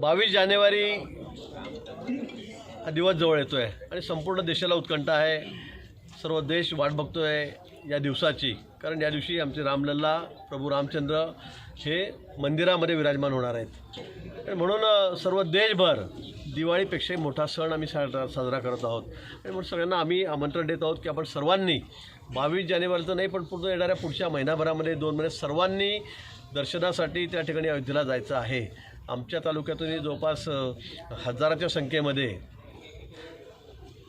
बावीस जानेवारी हा दिवस जवळ येतो आहे आणि संपूर्ण देशाला उत्कंठा आहे. सर्व देश वाट बघतो आहे या दिवसाची. कारण या दिवशी आमचे रामलल्ला प्रभू रामचंद्र हे मंदिरामध्ये विराजमान होणार आहेत. आणि म्हणून सर्व देशभर दिवाळीपेक्षाही मोठा सण आम्ही साजरा साजरा करत आहोत. आणि म्हणून सगळ्यांना आम्ही आमंत्रण देत आहोत की आपण सर्वांनी बावीस जानेवारीचं नाही पण पूर्ण येणाऱ्या पुढच्या महिनाभरामध्ये दोन महिने सर्वांनी दर्शनासाठी त्या ठिकाणी अयोध्येला जायचं आहे. आमच्या तालुक्यातूनही जवळपास हजाराच्या संख्येमध्ये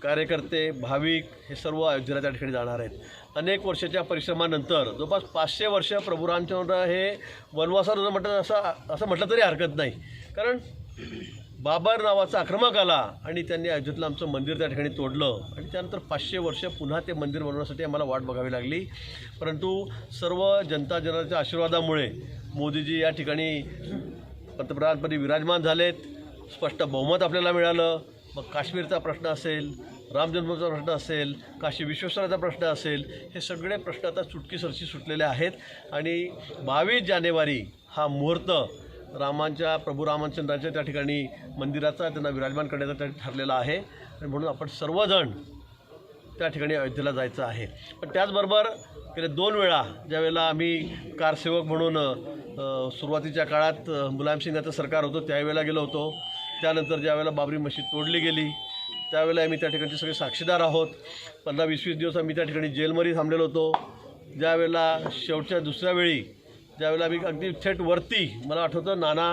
कार्यकर्ते भाविक हे सर्व अयोध्येला त्या ठिकाणी जाणार आहेत. अनेक वर्षाच्या परिश्रमानंतर जवळपास पाचशे वर्ष प्रभू रामचंद्र हे वनवासात म्हटलं असं असं म्हटलं तरी हरकत नाही. कारण बाबर नावाचा आक्रमक आला आणि त्यांनी अयोध्येतलं आमचं मंदिर त्या ठिकाणी तोडलं आणि त्यानंतर पाचशे वर्ष पुन्हा ते मंदिर बनवण्यासाठी आम्हाला वाट बघावी लागली. परंतु सर्व जनता जनाच्या आशीर्वादामुळे मोदीजी या ठिकाणी पंतप्रधानपदी विराजमान झालेत. स्पष्ट बहुमत आपल्याला मिळालं. मग काश्मीरचा प्रश्न असेल राम जन्मचा प्रश्न असेल काशी विश्वेश्वराचा प्रश्न असेल हे सगळे प्रश्न आता चुटकीसरशी सुटलेले आहेत. आणि बावीस जानेवारी हा मुहूर्त रामांच्या प्रभू रामचंद्राच्या त्या ठिकाणी मंदिराचा त्यांना विराजमान करण्याचा त्या ठरलेला आहे. आणि म्हणून आपण सर्वजण त्या ठिकाणी अयोध्येला जायचं आहे. पण त्याचबरोबर गेले दोन वेळा ज्यावेळेला आम्ही कारसेवक म्हणून सुरुवातीच्या काळात अ, मुलायमसिंगाचं सरकार होतं त्यावेळेला गेलो होतो. त्यानंतर ज्यावेळेला बाबरी मशीद तोडली गेली त्यावेळेला आम्ही त्या ठिकाणचे सगळे साक्षीदार आहोत. पंधरा वीस वीस दिवस आम्ही त्या ठिकाणी जेलमध्ये थांबलेलो होतो. ज्यावेळेला शेवटच्या दुसऱ्या वेळी ज्यावेळेला आम्ही अगदी थेट वरती मला आठवतं नाना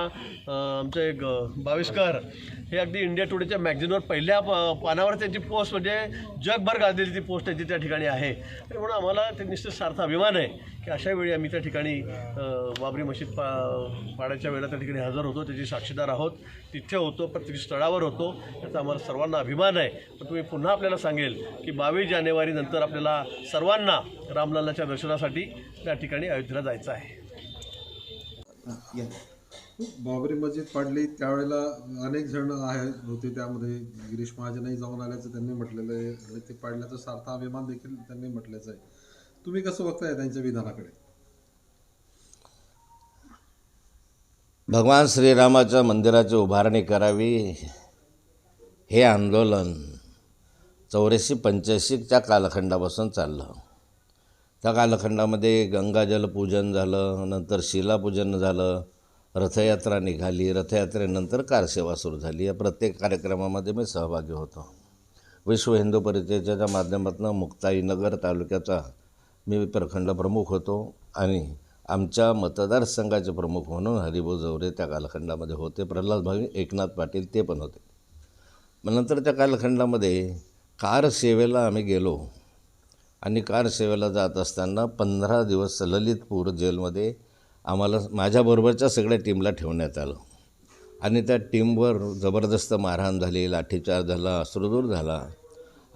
आमचे एक अं, बाविस्कर हे अगदी इंडिया टुडेच्या मॅगझिनवर पहिल्या प- पानावर त्यांची पोस्ट म्हणजे जगभर गाजलेली ती पोस्ट त्यांची त्या ठिकाणी आहे. आणि म्हणून आम्हाला ते निश्चित सार्थ अभिमान आहे की अशा वेळी आम्ही त्या ठिकाणी बाबरी मशीद पा पाडायच्या वेळेला त्या ठिकाणी हजर होतो. त्याची साक्षीदार आहोत. तिथे होतो प्रत्येक स्थळावर होतो. त्याचा आम्हाला सर्वांना अभिमान आहे. पण तुम्ही पुन्हा आपल्याला सांगेल की बावीस जानेवारीनंतर आपल्याला सर्वांना रामलल्लाच्या दर्शनासाठी त्या ठिकाणी अयोध्येला जायचं आहे. बाबरी मस्जिद पाडली त्यावेळेला अनेक जण आहे होते त्यामध्ये. गिरीश महाजनही जाऊन आल्याचं त्यांनी म्हटलेलं आहे. आणि ते पाडल्याचा सार्थ अभिमान देखील त्यांनी म्हटल्याचं आहे. तुम्ही कसं बघताय त्यांच्या विधानाकडे? भगवान श्रीरामाच्या मंदिराची उभारणी करावी हे आंदोलन चौऱ्याऐंशी पंच्याऐंशीच्या कालखंडापासून चाललं. त्या कालखंडामध्ये गंगाजल पूजन झालं नंतर शिलापूजन झालं रथयात्रा निघाली. रथयात्रेनंतर कारसेवा सुरू झाली. या प्रत्येक कार्यक्रमामध्ये मी सहभागी होतो. विश्व हिंदू परिषदेच्या माध्यमातून मुक्ताईनगर तालुक्याचा मी प्रखंड प्रमुख होतो आणि आमच्या मतदारसंघाचे प्रमुख म्हणून हरिभाऊ जवरे त्या कालखंडामध्ये होते. प्रल्हाद भावी एकनाथ पाटील ते पण होते. मग नंतर त्या कालखंडामध्ये कार सेवेला आम्ही गेलो. आणि कार सेवेला जात असताना पंधरा दिवस ललितपूर जेलमध्ये आम्हाला माझ्याबरोबरच्या सगळ्या टीमला ठेवण्यात आलं. आणि त्या टीमवर जबरदस्त मारहाण झाली लाठीचार्ज झाला अश्रुदूर झाला.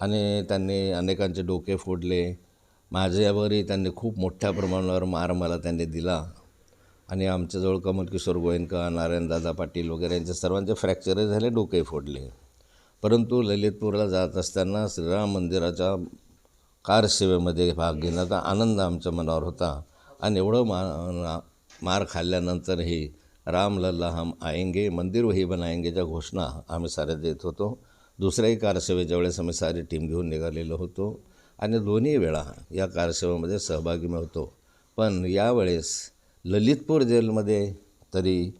आणि त्यांनी अनेकांचे डोके फोडले. माझ्यावरही त्यांनी खूप मोठ्या प्रमाणावर मार मला त्यांनी दिला. आणि आमच्याजवळ कमल किशोर गोयंका नारायणदादा पाटील वगैरे यांचे सर्वांचे फ्रॅक्चरही झाले डोके फोडले. परंतु ललितपूरला जात असताना श्रीराम मंदिराच्या कार सेवेमध्ये भाग घेण्याचा आनंद आमच्या मनावर होता. आणि एवढं मा मार खाल्ल्यानंतरही रामलल्ला हम आएंगे मंदिर वही बनाएंगेच्या घोषणा आम्ही साऱ्या देत होतो. दुसऱ्याही कारसेवेच्या वेळेस आम्ही सारी टीम घेऊन निघालेलो होतो. आणि दोन्ही वेळा या कारसेवेमध्ये सहभागी मी होतो. पण यावेळेस ललितपूर जेलमध्ये तरी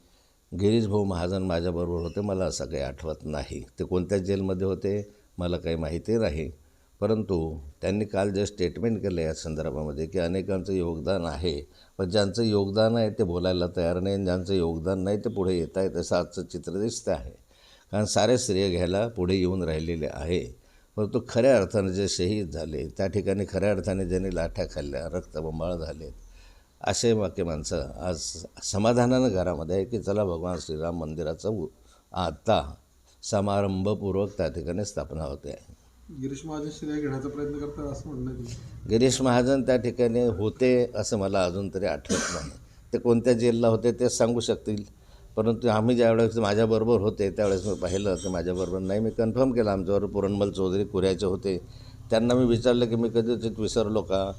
गिरीशभाऊ महाजन माझ्याबरोबर होते. मला असं काही आठवत नाही. ते कोणत्या जेलमध्ये होते? मला काही माहिती नाही. परंतु त्यांनी काल जे स्टेटमेंट केलं या संदर्भामध्ये की अनेकांचं योगदान आहे पण ज्यांचं योगदान आहे ते बोलायला तयार नाही आणि ज्यांचं योगदान नाही ते पुढे येत आहे तसं आजचं चित्र दिसतं आहे. कारण सारे श्रेय घ्यायला पुढे येऊन राहिलेले आहे. परंतु खऱ्या अर्थाने जे शहीद झाले त्या ठिकाणी खऱ्या अर्थाने ज्यांनी लाठ्या खाल्ल्या रक्तबंबाळ झालेत असे वाक्य माणसं आज समाधानानं घरामध्ये आहे की चला भगवान श्रीराम मंदिराचं आता आत्ता समारंभपूर्वक त्या ठिकाणी स्थापना होते. आहे गिरीश महाजन श्रेय घेण्याचा प्रयत्न करतात असं म्हणणं गिरीश महाजन त्या ठिकाणी होते असं मला अजून तरी आठवत नाही. ते कोणत्या जेलला होते ते सांगू शकतील. परंतु आम्ही ज्यावेळेस माझ्याबरोबर होते त्यावेळेस मी पाहिलं ते माझ्याबरोबर नाही. मी कन्फर्म केलं आमच्याबरोबर पुरणमल चौधरी कुऱ्याचे होते. त्यांना मी विचारलं की मी कदाचित विसरलो का?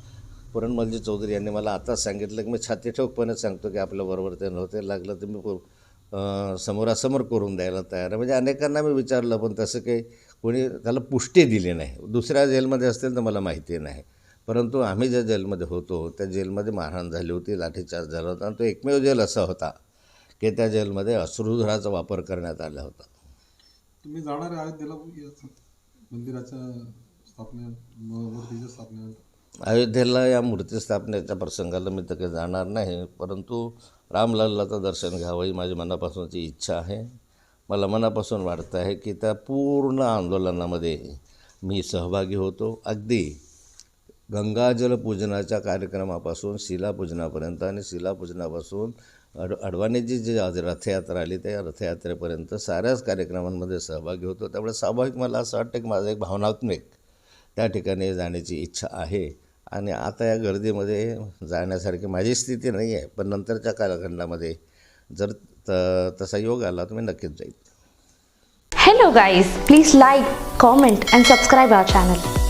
पुरणमलजी चौधरी यांनी मला आताच सांगितलं की मी छाती ठोकपणे सांगतो की आपल्याबरोबर ते नव्हते. लागलं तर मी समोरासमोर करून द्यायला तयार आहे. म्हणजे अनेकांना मी विचारलं पण तसं काही कोणी त्याला पुष्टी दिली नाही. दुसऱ्या जेलमध्ये असतील तर मला माहिती नाही. परंतु आम्ही ज्या जेलमध्ये होतो त्या जेलमध्ये मारहाण झाली होती लाठीचार्ज झाला होता आणि तो एकमेव जेल असा होता की त्या जेलमध्ये अश्रुधुराचा वापर करण्यात आला होता. तुम्ही जाणार आहे अयोध्येला मंदिराच्या स्थापने अयोध्येला या मूर्ती स्थापनेच्या प्रसंगाला मी तर काही जाणार नाही परंतु रामलल्लाचं दर्शन घ्यावं ही माझी मनापासूनची इच्छा आहे. मला मनापासून वाटतं आहे की त्या पूर्ण आंदोलनामध्ये मी सहभागी होतो. अगदी गंगाजल पूजनाच्या कार्यक्रमापासून शिलापूजनापर्यंत आणि शिलापूजनापासून अड अडवाणीची जी आज रथयात्रा आली त्या रथयात्रेपर्यंत साऱ्याच कार्यक्रमांमध्ये सहभागी होतो. त्यामुळे स्वाभाविक मला असं वाटतं की माझं एक भावनात्मक त्या ठिकाणी जाण्याची इच्छा आहे. आणि आता या गर्दीमध्ये जाण्यासारखी माझी स्थिती नाही आहे पण नंतरच्या कालखंडामध्ये जर तसा योग आला तुम्ही नक्कीच जाईल. Hello guys please like comment and subscribe our channel